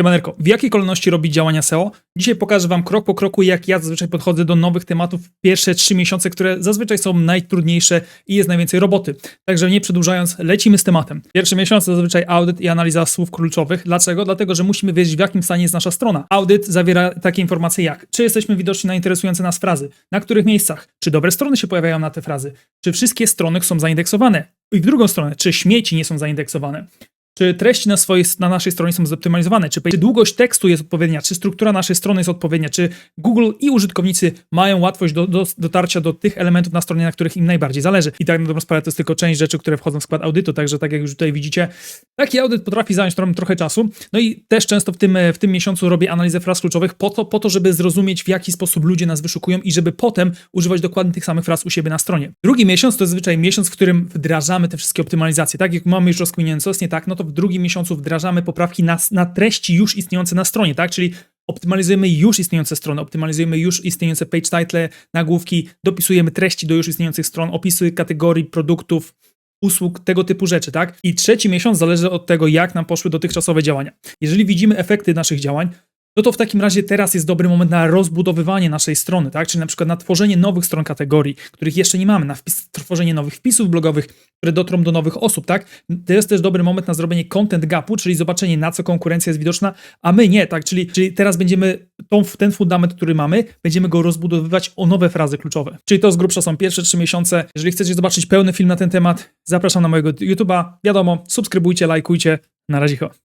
Siemaneczko, w jakiej kolejności robić działania SEO? Dzisiaj pokażę Wam krok po kroku, jak ja zazwyczaj podchodzę do nowych tematów w pierwsze trzy miesiące, które zazwyczaj są najtrudniejsze i jest najwięcej roboty. Także nie przedłużając, lecimy z tematem. Pierwszy miesiąc to zazwyczaj audyt i analiza słów kluczowych. Dlaczego? Dlatego, że musimy wiedzieć, w jakim stanie jest nasza strona. Audyt zawiera takie informacje jak, czy jesteśmy widoczni na interesujące nas frazy, na których miejscach, czy dobre strony się pojawiają na te frazy, czy wszystkie strony są zaindeksowane. I w drugą stronę, czy śmieci nie są zaindeksowane. Czy treści na, swojej, na naszej stronie są zoptymalizowane? Czy, czy długość tekstu jest odpowiednia? Czy struktura naszej strony jest odpowiednia? Czy Google i użytkownicy mają łatwość do, do, dotarcia do tych elementów na stronie, na których im najbardziej zależy? I tak na dobrą sprawę to jest tylko część rzeczy, które wchodzą w skład audytu, także tak jak już tutaj widzicie, taki audyt potrafi zająć trochę, czasu. No i też często w tym, w tym miesiącu robię analizę fraz kluczowych po to, po to, żeby zrozumieć, w jaki sposób ludzie nas wyszukują i żeby potem używać dokładnie tych samych fraz u siebie na stronie. Drugi miesiąc to zwyczaj miesiąc, w którym wdrażamy te wszystkie optymalizacje. Tak jak mamy już rozkminione, co jest nie tak, no to w drugim miesiącu wdrażamy poprawki na, na treści już istniejące na stronie, tak? Czyli optymalizujemy już istniejące strony, optymalizujemy już istniejące page title, nagłówki, dopisujemy treści do już istniejących stron, opisy kategorii produktów, usług, tego typu rzeczy, tak? I trzeci miesiąc zależy od tego, jak nam poszły dotychczasowe działania. Jeżeli widzimy efekty naszych działań, no to w takim razie teraz jest dobry moment na rozbudowywanie naszej strony, tak? Czyli na przykład na tworzenie nowych stron kategorii, których jeszcze nie mamy, na wpis, tworzenie nowych wpisów blogowych, które dotrą do nowych osób, tak? To jest też dobry moment na zrobienie content gapu, czyli zobaczenie, na co konkurencja jest widoczna, a my nie, tak? Czyli, czyli teraz będziemy tą, ten fundament, który mamy, będziemy go rozbudowywać o nowe frazy kluczowe. Czyli to z grubsza są pierwsze trzy miesiące. Jeżeli chcecie zobaczyć pełny film na ten temat, zapraszam na mojego YouTube'a. Wiadomo, subskrybujcie, lajkujcie. Na razie.